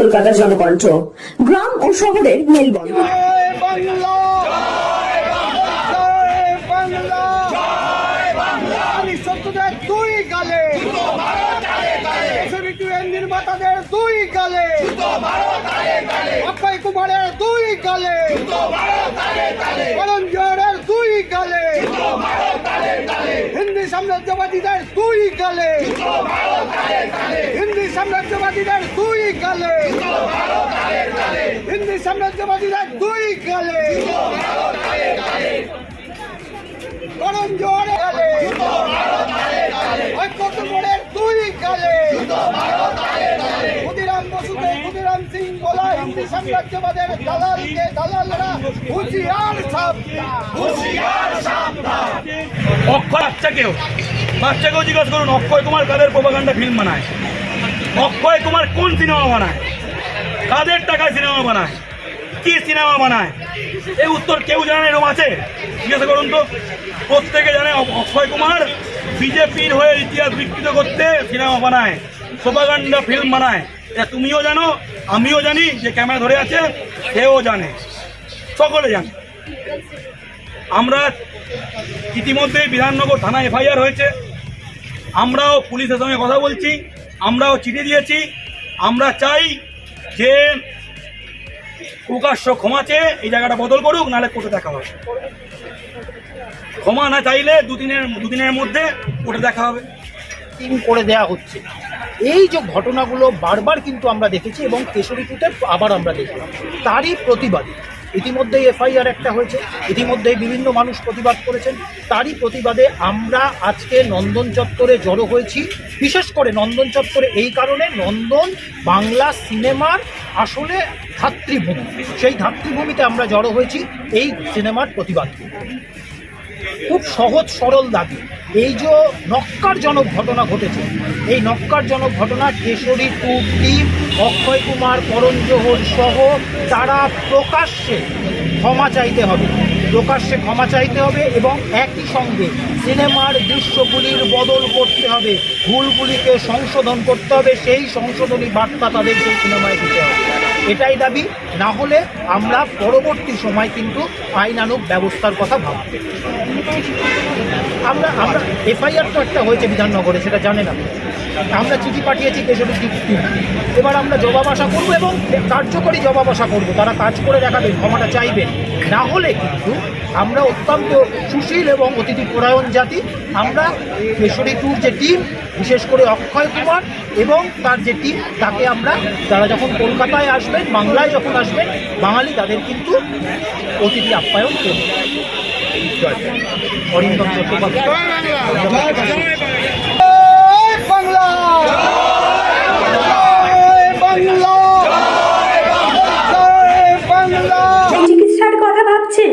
কলকাতার জনকণ্ঠ। গ্রাম ও শহরের মেলবন্ধন। নির্মাতাদের দুই গালে। অক্ষয় কুমারের দুই গালে। দুই গালে। সাম্রাজ্যবাদীদের দুই গালে। হিন্দি সাম্রাজ্যবাদীদের দুই গালে। হিন্দি সাম্রাজ্যবাদীরা দুই গালে। করণ জোয়ারে গালে। ঐক্য কুমোরের দুই গালে। ক্ষুদিরাম বসুকে ক্ষুদিরাম সিং বলা হিন্দি সাম্রাজ্যবাদের দালালকে দালালরা হুঁশিয়ার সাবধান অক্ষয় বাচ্চাকেও বাচ্চাকেও জিজ্ঞাসা করুন, অক্ষয় কুমার কাদের প্রোপাগান্ডা ফিল্ম বানায়? অক্ষয় কুমার কোন সিনেমা বানায়? কাদের টাকায় সিনেমা বানায়? কি সিনেমা বানায়? এই উত্তর কেউ জানে এরকম আছে? জিজ্ঞাসা করুন তো। প্রত্যেকে জানে অক্ষয় কুমার বিজেপির হয়ে ইতিহাস বিকৃত করতে সিনেমা বানায়, প্রোপাগান্ডা ফিল্ম বানায়। এটা তুমিও জানো, আমিও জানি, যে ক্যামেরা ধরে আছে, সেও জানে। সকলে জানে। আমরা ইতিমধ্যেই বিধাননগর থানা এফআইআর হয়েছে। আমরাও পুলিশের সঙ্গে কথা বলছি, আমরাও চিঠি দিয়েছি। আমরা চাই যে প্রকাশ্য ক্ষমা চেয়ে এই জায়গাটা বদল করুক, নাহলে কোর্টে দেখা হবে। ক্ষমা না চাইলে দুদিনের দুদিনের মধ্যে কোর্টে দেখা হবে। তিন করে দেয়া হচ্ছে। এই যে ঘটনাগুলো বারবার কিন্তু আমরা দেখেছি এবং কেশরীপুতে আবার আমরা দেখলাম। তারই প্রতিবাদে ইতিমধ্যেই এফআইআর একটা হয়েছে, ইতিমধ্যেই বিভিন্ন মানুষ প্রতিবাদ করেছেন। তারই প্রতিবাদে আমরা আজকে নন্দন চত্বরে জড়ো হয়েছি। বিশেষ করে নন্দন চত্বরে এই কারণে নন্দন বাংলা সিনেমার আসলে ধাত্রীভূমি সেই ধাত্রীভূমিতে আমরা জড়ো হয়েছি, এই সিনেমার প্রতিবাদ। খুব সহজ, সরল দাবি। এই যে নক্কারজনক ঘটনা ঘটেছে, এই নক্কারজনক ঘটনা কেশরী টু টিম অক্ষয় কুমার, করণ জোহর সহ তারা প্রকাশ্যে ক্ষমা চাইতে হবে। প্রকাশ্যে ক্ষমা চাইতে হবে এবং একই সঙ্গে সিনেমার দৃশ্যগুলির বদল করতে হবে। ভুলগুলিকে সংশোধন করতে হবে, সেই সংশোধনী বার্তা তাদের সেই সিনেমায় দিতে হবে। এটাই দাবি। না হলে আমরা পরবর্তী সময় কিন্তু আইনানুক ব্যবস্থার কথা ভাবতে। আমরা আমরা এফআইআর তো একটা হয়েছে বিধাননগরে, সেটা জানে না আমরা চিঠি পাঠিয়েছি কেশরী এবার আমরা জবাব আশা করব এবং কার্যকরী জবাব আশা করব। তারা কাজ করে দেখাবেন, ক্ষমাটা চাইবেন। না হলে কিন্তু আমরা অত্যন্ত সুশীল এবং অতিথি পরায়ণ জাতি। আমরা কেশরী ট্যুর যে টিম, বিশেষ করে অক্ষয় কুমার এবং তার যে টিম, তাকে আমরা, তারা যখন কলকাতায় আসবেন, বাংলায় যখন আসবেন, বাঙালি তাদের কিন্তু অতিথি আপ্যায়ন করবে। অরিন্দম চট্টোপাধ্যায় জয় বাংলা জয় বাংলা জয় বাংলা চিকিৎসার কথা ভাবছেন